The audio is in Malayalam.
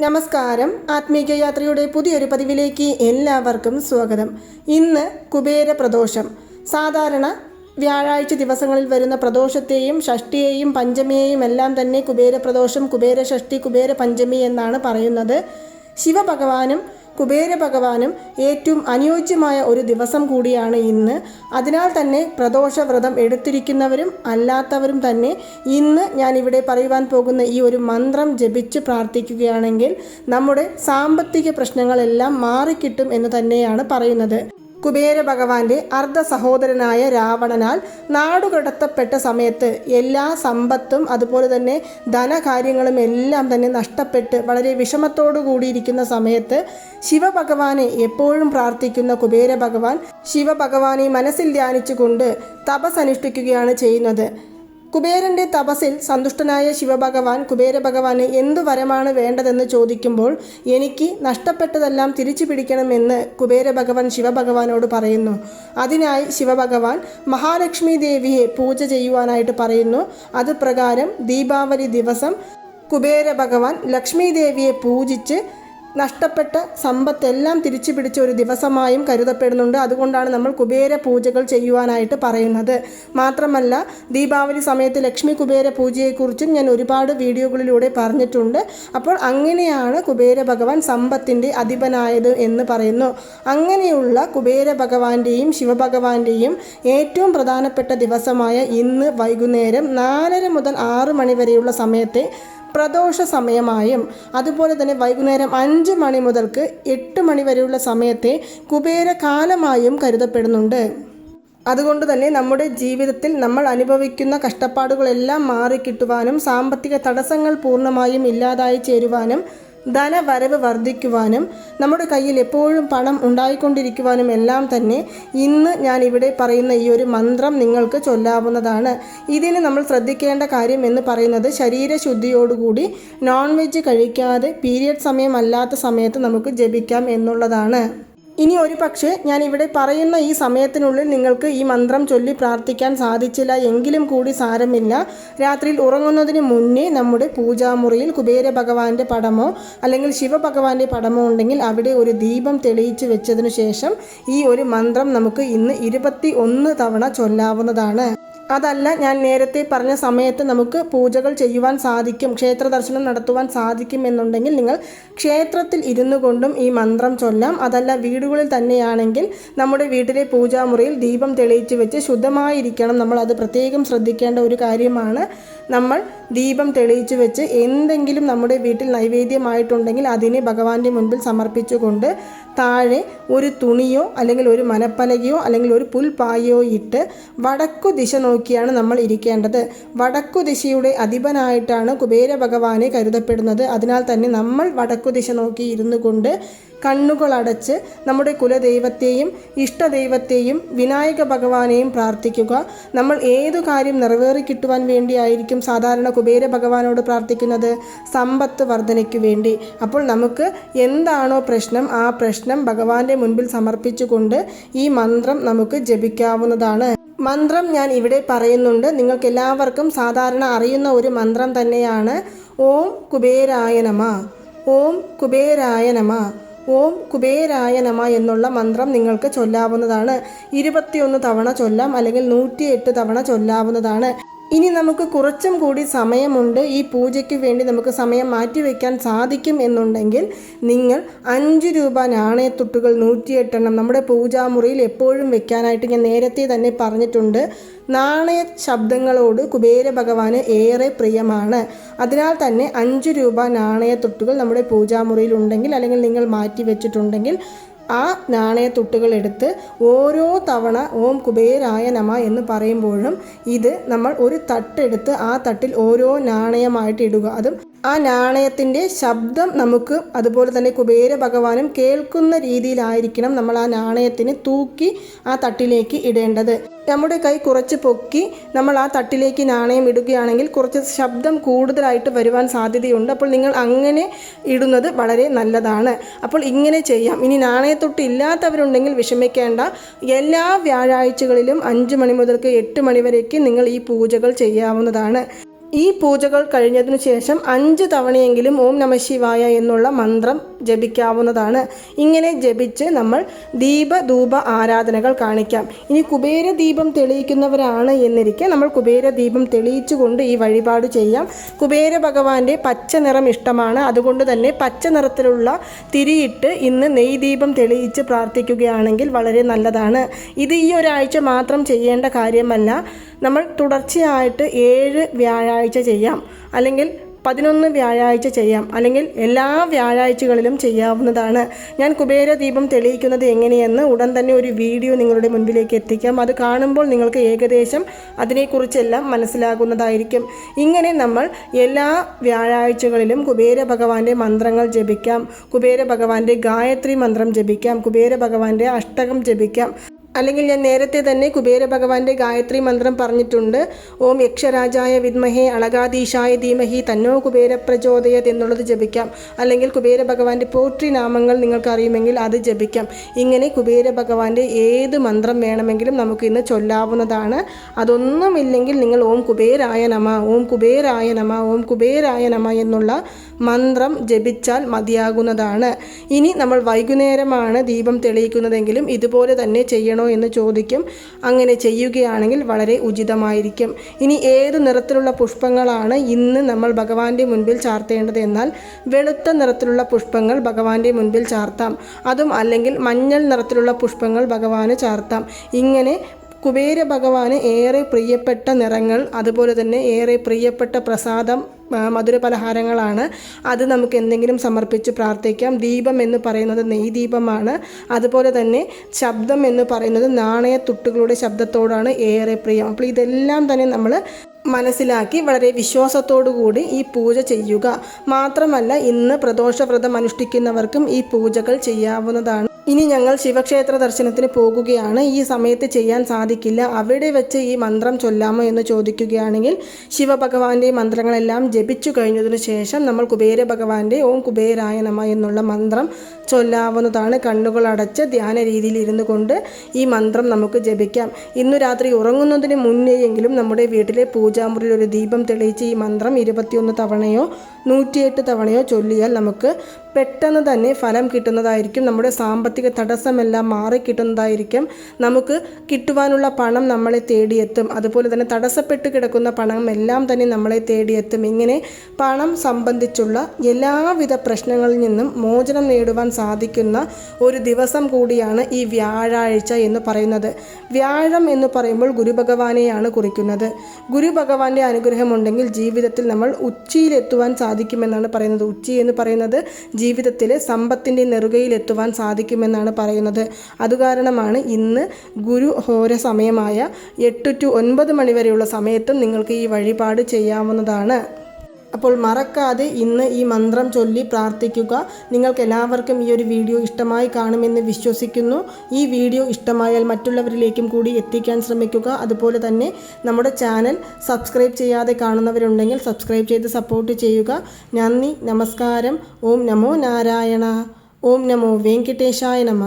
നമസ്കാരം. ആത്മീയ യാത്രയുടെ പുതിയൊരു പതിവിലേക്ക് എല്ലാവർക്കും സ്വാഗതം. ഇന്ന് കുബേര പ്രദോഷം. സാധാരണ വ്യാഴാഴ്ച ദിവസങ്ങളിൽ വരുന്ന പ്രദോഷത്തെയും ഷഷ്ടിയെയും പഞ്ചമിയെയും എല്ലാം തന്നെ കുബേര പ്രദോഷം കുബേര ഷഷ്ടി കുബേര പഞ്ചമി എന്നാണ് പറയുന്നത്. ശിവഭഗവാനും കുബേര ഭഗവാനും ഏറ്റവും അനുയോജ്യമായ ഒരു ദിവസം കൂടിയാണ് ഇന്ന്. അതിനാൽ തന്നെ പ്രദോഷ വ്രതം എടുത്തിരിക്കുന്നവരും അല്ലാത്തവരും തന്നെ ഇന്ന് ഞാൻ ഇവിടെ പറയുവാൻ പോകുന്ന ഈ ഒരു മന്ത്രം ജപിച്ച് പ്രാർത്ഥിക്കുകയാണെങ്കിൽ നമ്മുടെ സാമ്പത്തിക പ്രശ്നങ്ങളെല്ലാം മാറിക്കിട്ടും എന്ന് തന്നെയാണ് പറയുന്നത്. കുബേര ഭഗവാന്റെ അർദ്ധ സഹോദരനായ രാവണനാൽ നാടുകടത്തപ്പെട്ട സമയത്ത് എല്ലാ സമ്പത്തും അതുപോലെ തന്നെ ധനകാര്യങ്ങളും എല്ലാം തന്നെ നഷ്ടപ്പെട്ട് വളരെ വിഷമത്തോടു കൂടിയിരിക്കുന്ന സമയത്ത് ശിവഭഗവാനെ എപ്പോഴും പ്രാർത്ഥിക്കുന്ന കുബേര ഭഗവാൻ ശിവഭഗവാനെ മനസ്സിൽ ധ്യാനിച്ചുകൊണ്ട് തപസ് അനുഷ്ഠിക്കുകയാണ് ചെയ്യുന്നത്. കുബേരന്റെ തപസ്സിൽ സന്തുഷ്ടനായ ശിവഭഗവാൻ കുബേരഭഗവാന് എന്തു വരമാണ് വേണ്ടതെന്ന് ചോദിക്കുമ്പോൾ എനിക്ക് നഷ്ടപ്പെട്ടതെല്ലാം തിരിച്ചു പിടിക്കണമെന്ന് കുബേരഭഗവാൻ ശിവഭഗവാനോട് പറയുന്നു. അതിനായി ശിവഭഗവാൻ മഹാലക്ഷ്മി ദേവിയെ പൂജ ചെയ്യുവാനായിട്ട് പറയുന്നു. അത് പ്രകാരം ദീപാവലി ദിവസം കുബേര ഭഗവാൻ ലക്ഷ്മി ദേവിയെ പൂജിച്ച് നഷ്ടപ്പെട്ട സമ്പത്തെല്ലാം തിരിച്ചു പിടിച്ച ഒരു ദിവസമായും കരുതപ്പെടുന്നുണ്ട്. അതുകൊണ്ടാണ് നമ്മൾ കുബേര പൂജകൾ ചെയ്യുവാനായിട്ട് പറയുന്നത്. മാത്രമല്ല ദീപാവലി സമയത്ത് ലക്ഷ്മി കുബേര പൂജയെക്കുറിച്ചും ഞാൻ ഒരുപാട് വീഡിയോകളിലൂടെ പറഞ്ഞിട്ടുണ്ട്. അപ്പോൾ അങ്ങനെയാണ് കുബേര ഭഗവാൻ സമ്പത്തിന്റെ അധിപനായത് എന്ന് പറയുന്നു. അങ്ങനെയുള്ള കുബേര ഭഗവാന്റെയും ശിവഭഗവാന്റെയും ഏറ്റവും പ്രധാനപ്പെട്ട ദിവസമായ ഇന്ന് വൈകുന്നേരം നാലര മുതൽ ആറ് മണി വരെയുള്ള സമയത്തെ പ്രദോഷ സമയമായും അതുപോലെ തന്നെ വൈകുന്നേരം അഞ്ച് മണി മുതൽക്ക് എട്ട് മണി വരെയുള്ള സമയത്തെ കുബേരകാലമായും കരുതപ്പെടുന്നുണ്ട്. അതുകൊണ്ട് തന്നെ നമ്മുടെ ജീവിതത്തിൽ നമ്മൾ അനുഭവിക്കുന്ന കഷ്ടപ്പാടുകളെല്ലാം മാറിക്കിട്ടുവാനും സാമ്പത്തിക തടസ്സങ്ങൾ പൂർണമായും ഇല്ലാതായി ചേരുവാനും ധനവരവ് വർദ്ധിക്കുവാനും നമ്മുടെ കയ്യിൽ എപ്പോഴും പണം ഉണ്ടായിക്കൊണ്ടിരിക്കുവാനും എല്ലാം തന്നെ ഇന്ന് ഞാൻ ഇവിടെ പറയുന്ന ഈ ഒരു മന്ത്രം നിങ്ങൾക്ക് ചൊല്ലാവുന്നതാണ്. ഇതിന് നമ്മൾ ശ്രദ്ധിക്കേണ്ട കാര്യം എന്ന് പറയുന്നത് ശരീരശുദ്ധിയോടുകൂടി നോൺ വെജ് കഴിക്കാതെ പീരിയഡ് സമയമല്ലാത്ത സമയത്ത് നമുക്ക് ജപിക്കാം എന്നുള്ളതാണ്. ഇനി ഒരു പക്ഷേ ഞാൻ ഇവിടെ പറയുന്ന ഈ സമയത്തിനുള്ളിൽ നിങ്ങൾക്ക് ഈ മന്ത്രം ചൊല്ലി പ്രാർത്ഥിക്കാൻ സാധിച്ചില്ല എങ്കിലും കൂടി സാരമില്ല. രാത്രിയിൽ ഉറങ്ങുന്നതിന് മുന്നേ നമ്മുടെ പൂജാമുറിയിൽ കുബേര ഭഗവാന്റെ പടമോ അല്ലെങ്കിൽ ശിവഭഗവാന്റെ പടമോ ഉണ്ടെങ്കിൽ അവിടെ ഒരു ദീപം തെളിയിച്ച് വെച്ചതിനു ശേഷം ഈ ഒരു മന്ത്രം നമുക്ക് ഇന്ന് ഇരുപത്തി ഒന്ന് തവണ ചൊല്ലാവുന്നതാണ്. അതല്ല ഞാൻ നേരത്തെ പറഞ്ഞ സമയത്ത് നമുക്ക് പൂജകൾ ചെയ്യുവാൻ സാധിക്കും ക്ഷേത്ര ദർശനം നടത്തുവാൻ സാധിക്കും എന്നുണ്ടെങ്കിൽ നിങ്ങൾ ക്ഷേത്രത്തിൽ ഇരുന്നു കൊണ്ടും ഈ മന്ത്രം ചൊല്ലാം. അതല്ല വീടുകളിൽ തന്നെയാണെങ്കിൽ നമ്മുടെ വീട്ടിലെ പൂജാമുറിയിൽ ദീപം തെളിയിച്ച് വെച്ച് ശുദ്ധമായിരിക്കണം. നമ്മൾ അത് പ്രത്യേകം ശ്രദ്ധിക്കേണ്ട ഒരു കാര്യമാണ്. നമ്മൾ ദീപം തെളിയിച്ച് വെച്ച് എന്തെങ്കിലും നമ്മുടെ വീട്ടിൽ നൈവേദ്യമായിട്ടുണ്ടെങ്കിൽ അതിനെ ഭഗവാന്റെ മുൻപിൽ സമർപ്പിച്ചുകൊണ്ട് താഴെ ഒരു തുണിയോ അല്ലെങ്കിൽ ഒരു മനപ്പലകയോ അല്ലെങ്കിൽ ഒരു പുൽപ്പായയോ ഇട്ട് വടക്കു ദിശ നോക്കിയാണ് നമ്മൾ ഇരിക്കേണ്ടത്. വടക്കു ദിശയുടെ അധിപനായിട്ടാണ് കുബേര ഭഗവാനെ കരുതപ്പെടുന്നത്. അതിനാൽ തന്നെ നമ്മൾ വടക്കു ദിശ നോക്കി ഇരുന്നു കൊണ്ട് കണ്ണുകളടച്ച് നമ്മുടെ കുലദൈവത്തെയും ഇഷ്ടദൈവത്തെയും വിനായക ഭഗവാനെയും പ്രാർത്ഥിക്കുക. നമ്മൾ ഏതു കാര്യം നിറവേറി കിട്ടുവാൻ വേണ്ടിയായിരിക്കും സാധാരണ കുബേര ഭഗവാനോട് പ്രാർത്ഥിക്കുന്നത്. സമ്പത്ത് വർധനയ്ക്ക് വേണ്ടി. അപ്പോൾ നമുക്ക് എന്താണോ പ്രശ്നം ആ പ്രശ്നം ഭഗവാന്റെ മുൻപിൽ സമർപ്പിച്ചുകൊണ്ട് ഈ മന്ത്രം നമുക്ക് ജപിക്കാവുന്നതാണ്. മന്ത്രം ഞാൻ ഇവിടെ പറയുന്നുണ്ട്. നിങ്ങൾക്ക് എല്ലാവർക്കും സാധാരണ അറിയുന്ന ഒരു മന്ത്രം തന്നെയാണ്. ഓം കുബേരായ നമ. ഓം കുബേരായ നമ. ഓം കുബേരായ നമ എന്നുള്ള മന്ത്രം നിങ്ങൾക്ക് ചൊല്ലാവുന്നതാണ്. ഇരുപത്തിയൊന്ന് തവണ ചൊല്ലാം അല്ലെങ്കിൽ നൂറ്റിയെട്ട് തവണ ചൊല്ലാവുന്നതാണ്. ഇനി നമുക്ക് കുറച്ചും കൂടി സമയമുണ്ട്. ഈ പൂജയ്ക്ക് വേണ്ടി നമുക്ക് സമയം മാറ്റിവെക്കാൻ സാധിക്കും എന്നുണ്ടെങ്കിൽ നിങ്ങൾ അഞ്ച് രൂപ നാണയത്തുട്ടുകൾ നൂറ്റിയെട്ടെണ്ണം നമ്മുടെ പൂജാമുറിയിൽ എപ്പോഴും വെക്കാനായിട്ട് ഞാൻ നേരത്തെ തന്നെ പറഞ്ഞിട്ടുണ്ട്. നാണയ ശബ്ദങ്ങളോട് കുബേര ഭഗവാന് ഏറെ പ്രിയമാണ്. അതിനാൽ തന്നെ അഞ്ച് രൂപ നാണയത്തുട്ടുകൾ നമ്മുടെ പൂജാമുറിയിൽ ഉണ്ടെങ്കിൽ അല്ലെങ്കിൽ നിങ്ങൾ മാറ്റി വെച്ചിട്ടുണ്ടെങ്കിൽ ആ നാണയത്തുട്ടുകൾ എടുത്ത് ഓരോ തവണ ഓം കുബേരായ നമ എന്ന് പറയുമ്പോഴും ഇത് നമ്മൾ ഒരു തട്ടെടുത്ത് ആ തട്ടിൽ ഓരോ നാണയമായിട്ട് ഇടുക. അതും ആ നാണയത്തിന്റെ ശബ്ദം നമുക്ക് അതുപോലെ തന്നെ കുബേര ഭഗവാനും കേൾക്കുന്ന രീതിയിലായിരിക്കണം നമ്മൾ ആ നാണയത്തിന് തൂക്കി ആ തട്ടിലേക്ക് ഇടേണ്ടത്. നമ്മുടെ കൈ കുറച്ച് പൊക്കി നമ്മൾ ആ തട്ടിലേക്ക് നാണയം ഇടുകയാണെങ്കിൽ കുറച്ച് ശബ്ദം കൂടുതലായിട്ട് വരുവാൻ സാധ്യതയുണ്ട്. അപ്പോൾ നിങ്ങൾ അങ്ങനെ ഇടുന്നത് വളരെ നല്ലതാണ്. അപ്പോൾ ഇങ്ങനെ ചെയ്യാം. ഇനി നാണയത്തൊട്ട് ഇല്ലാത്തവരുണ്ടെങ്കിൽ വിഷമിക്കേണ്ട. എല്ലാ വ്യാഴാഴ്ചകളിലും അഞ്ച് മണി മുതൽക്ക് എട്ട് മണി വരേക്ക് നിങ്ങൾ ഈ പൂജകൾ ചെയ്യാവുന്നതാണ്. ഈ പൂജകൾ കഴിഞ്ഞതിനു ശേഷം അഞ്ച് തവണയെങ്കിലും ഓം നമ ശിവായ എന്നുള്ള മന്ത്രം ജപിക്കാവുന്നതാണ്. ഇങ്ങനെ ജപിച്ച് നമ്മൾ ദീപ ധൂപ ആരാധനകൾ കാണിക്കാം. ഇനി കുബേര ദീപം തെളിയിക്കുന്നവരാണ് എന്നിരിക്കെ നമ്മൾ കുബേര ദീപം തെളിയിച്ചുകൊണ്ട് ഈ വഴിപാട് ചെയ്യാം. കുബേര ഭഗവാന്റെ പച്ച നിറം ഇഷ്ടമാണ്. അതുകൊണ്ട് തന്നെ പച്ച നിറത്തിലുള്ള തിരിയിട്ട് ഇന്ന് നെയ് ദീപം തെളിയിച്ച് പ്രാർത്ഥിക്കുകയാണെങ്കിൽ വളരെ നല്ലതാണ്. ഇത് ഈ ഒരാഴ്ച മാത്രം ചെയ്യേണ്ട കാര്യമല്ല. നമ്മൾ തുടർച്ചയായിട്ട് ഏഴ് വ്യാഴാഴ്ച ചെയ്യാം. അല്ലെങ്കിൽ പതിനൊന്ന് വ്യാഴാഴ്ച ചെയ്യാം. അല്ലെങ്കിൽ എല്ലാ വ്യാഴാഴ്ചകളിലും ചെയ്യാവുന്നതാണ്. ഞാൻ കുബേര ദീപം തെളിയിക്കുന്നത് എങ്ങനെയെന്ന് ഉടൻ തന്നെ ഒരു വീഡിയോ നിങ്ങളുടെ മുൻപിലേക്ക് എത്തിക്കാം. അത് കാണുമ്പോൾ നിങ്ങൾക്ക് ഏകദേശം അതിനെക്കുറിച്ചെല്ലാം മനസ്സിലാകുന്നതായിരിക്കും. ഇങ്ങനെ നമ്മൾ എല്ലാ വ്യാഴാഴ്ചകളിലും കുബേര ഭഗവാന്റെ മന്ത്രങ്ങൾ ജപിക്കാം. കുബേര ഭഗവാന്റെ ഗായത്രി മന്ത്രം ജപിക്കാം. കുബേര ഭഗവാന്റെ അഷ്ടകം ജപിക്കാം. അല്ലെങ്കിൽ ഞാൻ നേരത്തെ തന്നെ കുബേര ഭഗവാന്റെ ഗായത്രി മന്ത്രം പറഞ്ഞിട്ടുണ്ട്. ഓം യക്ഷരാജായ വിദ്മഹേ അളകാധീശായ ധീമഹി തന്നോ കുബേര പ്രചോദയത് എന്നുള്ളത് ജപിക്കാം. അല്ലെങ്കിൽ കുബേര ഭഗവാന്റെ പോട്രി നാമങ്ങൾ നിങ്ങൾക്ക് അറിയുമെങ്കിൽ അത് ജപിക്കാം. ഇങ്ങനെ കുബേര ഭഗവാന്റെ ഏത് മന്ത്രം വേണമെങ്കിലും നമുക്ക് ഇന്ന് ചൊല്ലാവുന്നതാണ്. അതൊന്നുമില്ലെങ്കിൽ നിങ്ങൾ ഓം കുബേരായ നമ ഓം കുബേരായ നമ ഓം കുബേരായ നമ എന്നുള്ള മന്ത്രം ജപിച്ചാൽ മതിയാകുന്നതാണ്. ഇനി നമ്മൾ വൈകുന്നേരമാണ് ദീപം തെളിയിക്കുന്നതെങ്കിലും ഇതുപോലെ തന്നെ ചെയ്യണോ എന്ന് ചോദിക്കും. അങ്ങനെ ചെയ്യുകയാണെങ്കിൽ വളരെ ഉചിതമായിരിക്കും. ഇനി ഏത് നിറത്തിലുള്ള പുഷ്പങ്ങളാണ് ഇന്ന് നമ്മൾ ഭഗവാന്റെ മുൻപിൽ ചാർത്തേണ്ടത് എന്നാൽ വെളുത്ത നിറത്തിലുള്ള പുഷ്പങ്ങൾ ഭഗവാന്റെ മുൻപിൽ ചാർത്താം. അതും അല്ലെങ്കിൽ മഞ്ഞൾ നിറത്തിലുള്ള പുഷ്പങ്ങൾ ഭഗവാന് ചാർത്താം. ഇങ്ങനെ കുബേര ഭഗവാന് ഏറെ പ്രിയപ്പെട്ട നിറങ്ങൾ അതുപോലെ തന്നെ ഏറെ പ്രിയപ്പെട്ട പ്രസാദം മധുര പലഹാരങ്ങളാണ്. അത് നമുക്ക് എന്തെങ്കിലും സമർപ്പിച്ച് പ്രാർത്ഥിക്കാം. ദീപം എന്ന് പറയുന്നത് നെയ് ദീപമാണ്. അതുപോലെ തന്നെ ശബ്ദം എന്ന് പറയുന്നത് നാണയത്തുട്ടുകളുടെ ശബ്ദത്തോടാണ് ഏറെ പ്രിയം. അപ്പോൾ ഇതെല്ലാം തന്നെ നമ്മൾ മനസ്സിലാക്കി വളരെ കൂടി ഈ പൂജ ചെയ്യുക. മാത്രമല്ല ഇന്ന് പ്രദോഷവ്രതം അനുഷ്ഠിക്കുന്നവർക്കും ഈ പൂജകൾ ചെയ്യാവുന്നതാണ്. ഇനി ഞങ്ങൾ ശിവക്ഷേത്ര ദർശനത്തിന് പോകുകയാണ്. ഈ സമയത്ത് ചെയ്യാൻ സാധിക്കില്ല. അവിടെ വെച്ച് ഈ മന്ത്രം ചൊല്ലാമോ എന്ന് ചോദിക്കുകയാണെങ്കിൽ ശിവഭഗവാന്റെ മന്ത്രങ്ങളെല്ലാം ജപിച്ചു കഴിഞ്ഞതിനു ശേഷം നമ്മൾ കുബേര ഭഗവാന്റെ ഓം കുബേരായ നമ എന്നുള്ള മന്ത്രം ചൊല്ലാവുന്നതാണ്. കണ്ണുകൾ അടച്ച് ധ്യാന രീതിയിൽ ഇരുന്നു കൊണ്ട് ഈ മന്ത്രം നമുക്ക് ജപിക്കാം. ഇന്നു രാത്രി ഉറങ്ങുന്നതിന് മുന്നേയെങ്കിലും നമ്മുടെ വീട്ടിലെ പൂജാമുറിയിൽ ഒരു ദീപം തെളിയിച്ച് ഈ മന്ത്രം ഇരുപത്തിയൊന്ന് തവണയോ നൂറ്റിയെട്ട് തവണയോ ചൊല്ലിയാൽ നമുക്ക് പെട്ടെന്ന് തന്നെ ഫലം കിട്ടുന്നതായിരിക്കും. നമ്മുടെ സാമ്പത്തിക തടസ്സമെല്ലാം മാറി കിട്ടുന്നതായിരിക്കും. നമുക്ക് കിട്ടുവാനുള്ള പണം നമ്മളെ തേടിയെത്തും. അതുപോലെ തന്നെ തടസ്സപ്പെട്ട് കിടക്കുന്ന പണം എല്ലാം തന്നെ നമ്മളെ തേടിയെത്തും. ഇങ്ങനെ പണം സംബന്ധിച്ചുള്ള എല്ലാവിധ പ്രശ്നങ്ങളിൽ നിന്നും മോചനം നേടുവാൻ സാധിക്കുന്ന ഒരു ദിവസം കൂടിയാണ് ഈ വ്യാഴാഴ്ച എന്ന് പറയുന്നത്. വ്യാഴം എന്ന് പറയുമ്പോൾ ഗുരുഭഗവാനെയാണ് കുറിക്കുന്നത്. ഗുരുഭഗവാന്റെ അനുഗ്രഹമുണ്ടെങ്കിൽ ജീവിതത്തിൽ നമ്മൾ ഉച്ചിയിലെത്തുവാൻ സാധിക്കുമെന്നാണ് പറയുന്നത്. ഉച്ചി എന്ന് പറയുന്നത് ജീവിതത്തിൽ സമ്പത്തിന്റെ നെറുകയിലെത്തുവാൻ സാധിക്കുമെന്നാണ് പറയുന്നത്. അതുകാരണമാണ് ഇന്ന് ഗുരു ഹോര സമയമായ എട്ട് ടു ഒൻപത് മണിവരെയുള്ള സമയത്തും നിങ്ങൾക്ക് ഈ വഴിപാട് ചെയ്യാവുന്നതാണ്. അപ്പോൾ മറക്കാതെ ഇന്ന് ഈ മന്ത്രം ചൊല്ലി പ്രാർത്ഥിക്കുക. നിങ്ങൾക്ക് എല്ലാവർക്കും ഈ ഒരു വീഡിയോ ഇഷ്ടമായി കാണുമെന്ന് വിശ്വസിക്കുന്നു. ഈ വീഡിയോ ഇഷ്ടമായാൽ മറ്റുള്ളവരിലേക്കും കൂടി എത്തിക്കാൻ ശ്രമിക്കുക. അതുപോലെ തന്നെ നമ്മുടെ ചാനൽ സബ്സ്ക്രൈബ് ചെയ്യാതെ കാണുന്നവരുണ്ടെങ്കിൽ സബ്സ്ക്രൈബ് ചെയ്ത് സപ്പോർട്ട് ചെയ്യുക. നന്ദി നമസ്കാരം. ഓം നമോ നാരായണ. ഓം നമോ വെങ്കിട്ടേശായ നമ.